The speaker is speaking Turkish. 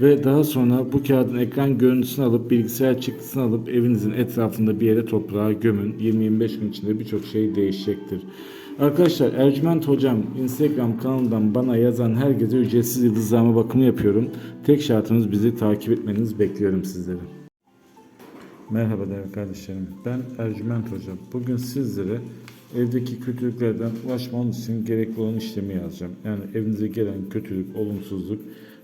Ve daha sonra bu kağıdın ekran görüntüsünü alıp bilgisayar çıktısını alıp evinizin etrafında bir yere toprağa gömün. 20-25 gün içinde birçok şey değişecektir. Arkadaşlar Ercüment Hocam Instagram kanalından bana yazan herkese ücretsiz yıldızlama bakımı yapıyorum. Tek şartımız bizi takip etmeniz bekliyorum sizleri. Merhaba değerli kardeşlerim. Ben Ercüment Hoca. Bugün sizlere evdeki kötülüklerden ulaşmanız için gerekli olan işlemi yazacağım. Yani evinize gelen kötülük, olumsuzluk